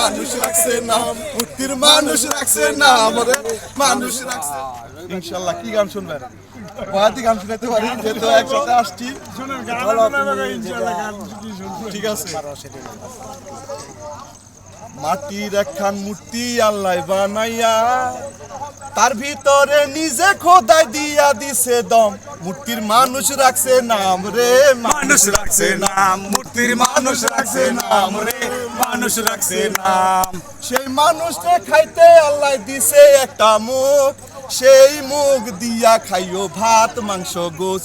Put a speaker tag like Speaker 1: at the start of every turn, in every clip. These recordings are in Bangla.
Speaker 1: মানুষ রাখছে নাম মুক্তির মানুষ রাখছে নাম রে মানুষ রাখছে। ইনশাল্লাহ কি গান শুনবেন? বাহাতি গান শুনাতে পারি যেহেতু একসাথে আসছি। ঠিক আছে। মাটির একখান মূর্তি আল্লাহ বানাইয়া তার ভিতরে নিজে খোদাই দিয়া দিছে দম। মূর্তির মানুষ রাখছে নাম রে,
Speaker 2: মানুষ রাখছে নাম। মূর্তির মানুষ রাখছে নাম রে, মানুষ রাখছে নাম।
Speaker 1: সেই মানুষকে খাইতে আল্লাহ দিছে একটা মুখ। সেই মুখ দিয়া খাইও ভাত, মাংস গোস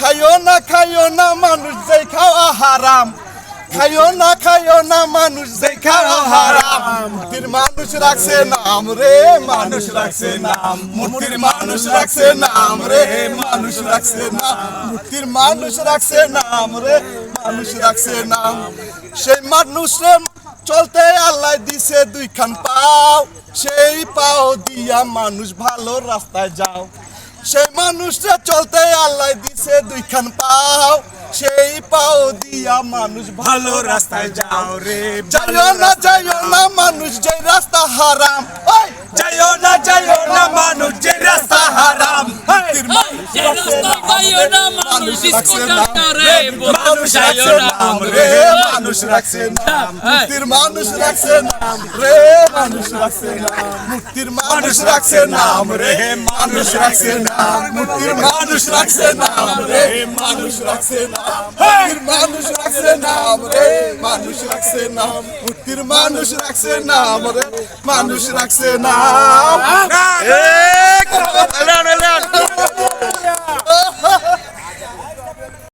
Speaker 1: খাইও না খাইও না, মানুষ যে খাওয়া হারাম। খাইও না খাইও না, মানুষ যে খাওয়া হারাম। মূর্তির মানুষ রাখছে নাম রে, মানুষ রাখছে নাম। মূর্তির মানুষ রাখছে নাম রে, মানুষ রাখছে নাম। মূর্তির মানুষ রাখছে নাম রে, মানুষ রাখছে নাম। সেই মানুষ রে চলতে আল্লাহ দিছে দুইখান পাও। সেই পাও দিয়া মানুষ ভালো রাস্তায় যাও। সেই মানুষটা চলতে আল্লাহ দিছে দুইখান পাও। সেই পাও দিয়া মানুষ
Speaker 2: ভালো রাস্তায় যাও রে
Speaker 1: যাইও না যাইও না মানুষ যে রাস্তা হারাম ওই।
Speaker 2: যাইও না যাইও না মানুষ যে রাস্তা হারাম।
Speaker 1: মুক্তির মানুষ
Speaker 3: যে
Speaker 1: রাখছে
Speaker 3: রাস্তা
Speaker 1: নাম
Speaker 3: পাইও না মানুষ
Speaker 1: রাখছে
Speaker 3: স্কুটার
Speaker 1: নাম
Speaker 3: করে
Speaker 2: মানুষ মানুষ রাখছে নাম
Speaker 1: মুক্তির মানুষ রাখছে নাম রে মানুষ রাখছে নাম মুক্তির মানুষ রাখছে নাম রে মানুষ রাখছে নাম মুক্তির মানুষ রাখছে নাম রে মানুষ রাখছে নাম মুক্তির মানুষ রাখছে নাম রে মানুষ রাখছে নাম মুক্তির মানুষ রাখছে নাম রে মানুষ রাখছে নাম।